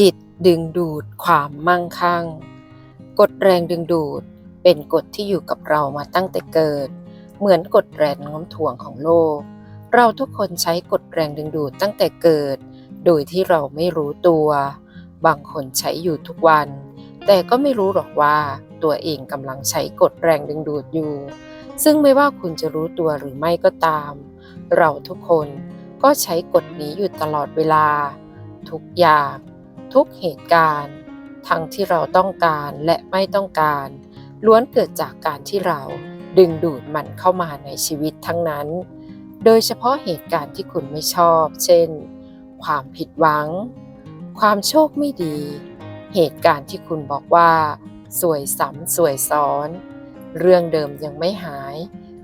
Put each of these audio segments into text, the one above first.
จิตดึงดูดความมั่งคั่ง กฎแรงดึงดูดเป็นกฎที่อยู่กับเรามาตั้งแต่เกิด เหมือนกฎแรงโน้มถ่วงของโลก เราทุกคนใช้กฎแรงดึงดูดตั้งแต่เกิด โดยที่เราไม่รู้ตัว บางคนใช้อยู่ทุกวัน แต่ก็ไม่รู้หรอกว่าตัวเองกำลังใช้กฎแรงดึงดูดอยู่ ซึ่งไม่ว่าคุณจะรู้ตัวหรือไม่ก็ตาม เราทุกคนก็ใช้กฎนี้อยู่ตลอดเวลา ทุกอย่าง ทุกเหตุการณ์ ทั้งที่เราต้องการและไม่ต้องการ ล้วนเกิดจากการที่เราดึงดูดมันเข้ามาในชีวิตทั้งนั้น โดยเฉพาะเหตุการณ์ที่คุณไม่ชอบ เช่น ความผิดหวัง ความโชคไม่ดี เหตุการณ์ที่คุณบอกว่า สวยซ้ำสวยซ้อน เรื่องเดิมยังไม่หาย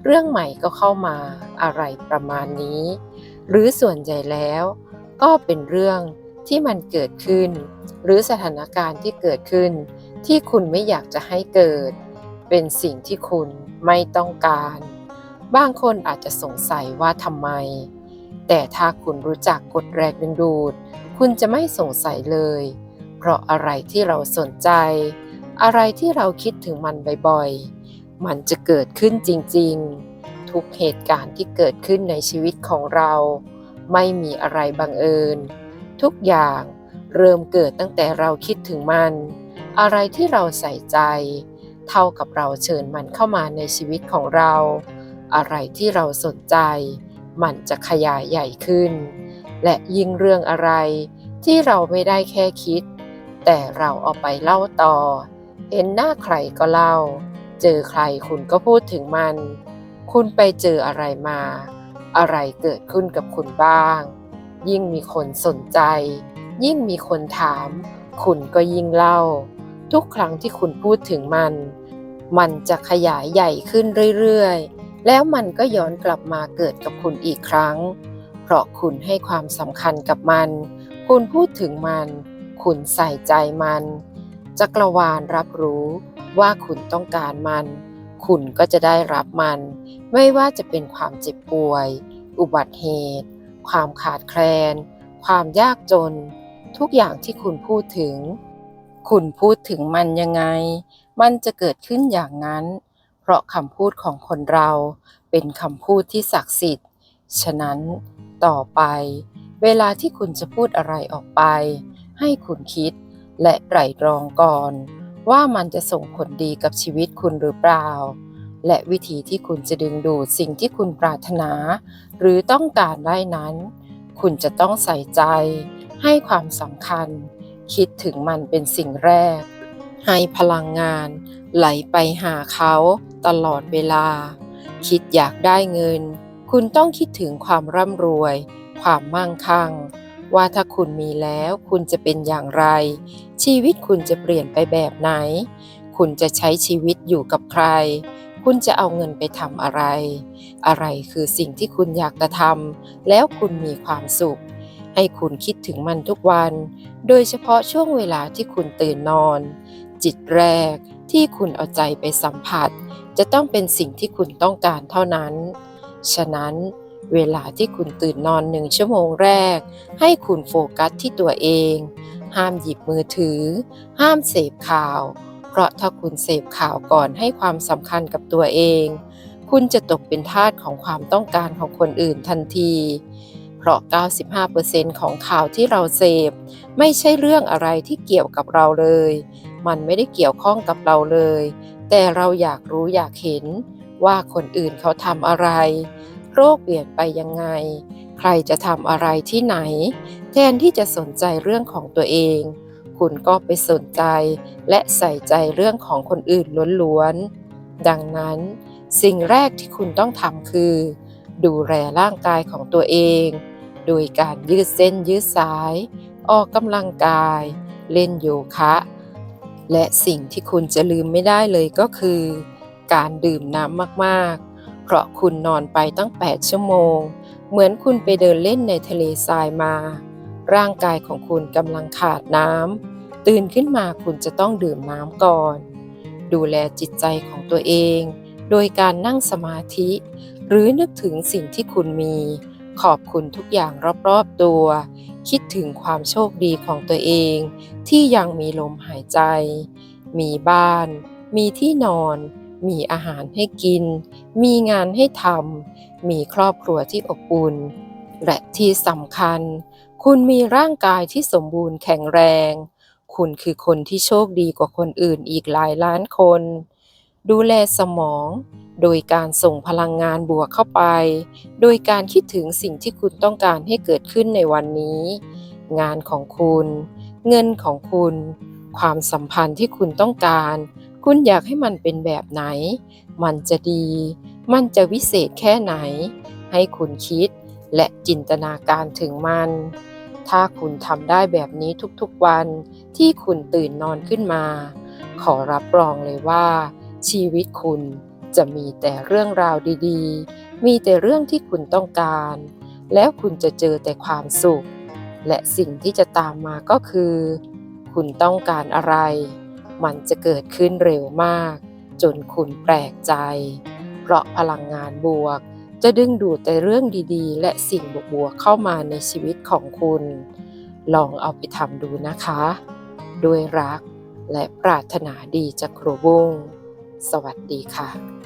เรื่องใหม่ก็เข้ามาอะไรประมาณนี้ หรือส่วนใหญ่แล้ว ก็เป็นเรื่อง ที่มันเกิดขึ้น หรือสถานการณ์ที่เกิดขึ้น ที่คุณไม่อยากจะให้เกิด เป็นสิ่งที่คุณไม่ต้องการ บางคนอาจจะสงสัยว่าทำไม แต่ถ้าคุณรู้จักกฎแรงดึงดูด คุณจะไม่สงสัยเลย เพราะอะไรที่เราสนใจ อะไรที่เราคิดถึงมันบ่อยๆ มันจะเกิดขึ้นจริงๆ ทุกเหตุการณ์ที่เกิดขึ้นในชีวิตของเรา ไม่มีอะไรบังเอิญ ทุกอย่างเริ่มเกิดตั้งแต่เราคิดถึงมัน อะไรที่เราใส่ใจ เท่ากับเราเชิญมันเข้ามาในชีวิตของเรา อะไรที่เราสนใจ มันจะขยายใหญ่ขึ้น และยิ่งเรื่องอะไรที่เราไม่ได้แค่คิด แต่เราเอาไปเล่าต่อ เห็นหน้าใครก็เล่า เจอใครคุณก็พูดถึงมัน คุณไปเจออะไรมา อะไรเกิดขึ้นกับคุณบ้าง ยิ่งมีคนสนใจ ยิ่งมีคนถาม คุณก็ยิ่งเล่า ทุกครั้งที่คุณพูดถึงมัน มันจะขยายใหญ่ขึ้นเรื่อยๆ แล้วมันก็ย้อนกลับมาเกิดกับคุณอีกครั้ง เพราะคุณให้ความสำคัญกับมัน คุณพูดถึงมัน คุณใส่ใจมันจักรวาลรับรู้ว่าคุณต้องการมัน คุณก็จะได้รับมัน ไม่ว่าจะเป็นความเจ็บป่วย อุบัติเหตุ ความขาดแคลน ความยากจน ทุกอย่างที่คุณพูดถึง คุณพูดถึงมันยังไง มันจะเกิดขึ้นอย่างนั้น เพราะคำพูดของคนเราเป็นคำพูดที่ศักดิ์สิทธิ์ ฉะนั้นต่อไป เวลาที่คุณจะพูดอะไรออกไป ให้คุณคิดและไตร่ตรองก่อน ว่ามันจะส่งผลดีกับชีวิตคุณหรือเปล่า และวิธีที่คุณจะดึงดูดสิ่งที่คุณปรารถนา หรือต้องการได้นั้น คุณจะต้องใส่ใจ ให้ความสำคัญ คิดถึงมันเป็นสิ่งแรก ให้พลังงานไหลไปหาเขาตลอดเวลา คิดอยากได้เงิน คุณต้องคิดถึงความร่ำรวย ความมั่งคั่ง ว่าถ้าคุณมีแล้วคุณจะเป็นอย่างไร ชีวิตคุณจะเปลี่ยนไปแบบไหน คุณจะใช้ชีวิตอยู่กับใคร คุณจะเอาเงินไปทำอะไร อะไรคือสิ่งที่คุณอยากจะทำแล้วคุณมีความสุข ให้คุณคิดถึงมันทุกวัน โดยเฉพาะช่วงเวลาที่คุณตื่นนอน จิตแรกที่คุณเอาใจไปสัมผัส จะต้องเป็นสิ่งที่คุณต้องการเท่านั้น ฉะนั้นเวลาที่คุณตื่นนอนหนึ่งชั่วโมงแรก ให้คุณโฟกัสที่ตัวเอง ห้ามหยิบมือถือ ห้ามเสพข่าว เพราะถ้าคุณเสพข่าวก่อนให้ความสำคัญกับตัวเอง คุณจะตกเป็นทาสของความต้องการของคนอื่นทันที เพราะ 95%ของข่าวที่เราเสพ ไม่ใช่เรื่องอะไรที่เกี่ยวกับเราเลย มันไม่ได้เกี่ยวข้องกับเราเลย แต่เราอยากรู้อยากเห็นว่าคนอื่นเขาทำอะไร โรคเปลี่ยนไปยังไง ใครจะทำอะไรที่ไหน แทนที่จะสนใจเรื่องของตัวเอง คุณก็ไปสนใจ และใส่ใจเรื่องของคนอื่นล้วนๆ ดังนั้นสิ่งแรกที่คุณต้องทำคือ ดูแลร่างกายของตัวเอง โดยการยืดเส้นยืดสาย ออกกำลังกาย เล่นโยคะ และสิ่งที่คุณจะลืมไม่ได้เลยก็คือ การดื่มน้ำมากๆ เพราะคุณนอนไปตั้ง 8 ชั่วโมง เหมือนคุณไปเดินเล่นในทะเลทรายมา ร่างกายของคุณกำลังขาดน้ำ ตื่นขึ้นมาคุณจะต้องดื่มน้ำก่อน ดูแลจิตใจของตัวเอง โดยการนั่งสมาธิ หรือนึกถึงสิ่งที่คุณมี ขอบคุณทุกอย่างรอบๆตัวคคิดถึงความโชคดีของตัวเอง ที่ยังมีลมหายใจ มีบ้าน มีที่นอน มีอาหารให้กิน มีงานให้ทำมีครอบครัวที่อบอุ่น และที่สำคัญ คุณมีร่างกายที่สมบูรณ์แข็งแรง คุณคือคนที่โชคดีกว่าคนอื่นอีกหลายล้านคน ดูแลสมอง โดยการส่งพลังงานบวกเข้าไป โดยการคิดถึงสิ่งที่คุณต้องการให้เกิดขึ้นในวันนี้ งานของคุณ เงินของคุณ ความสัมพันธ์ที่คุณต้องการ คุณอยากให้มันเป็นแบบไหน มันจะดี มันจะวิเศษแค่ไหน ให้คุณคิดและจินตนาการถึงมัน ถ้าคุณทำได้แบบนี้ทุกๆวันที่คุณตื่นนอนขึ้นมา ขอรับรองเลยว่า ชีวิตคุณจะมีแต่เรื่องราวดีๆ มีแต่เรื่องที่คุณต้องการ แล้วคุณจะเจอแต่ความสุข และสิ่งที่จะตามมาก็คือ คุณต้องการอะไร มันจะเกิดขึ้นเร็วมาก จนคุณแปลกใจ เพราะพลังงานบวก จะดึงดูดแต่เรื่องดีๆ และสิ่งบวกๆเข้ามาในชีวิตของคุณ ลองเอาไปทำดูนะคะ ด้วยรักและปรารถนาดีจากครูบุ้ง สวัสดีค่ะ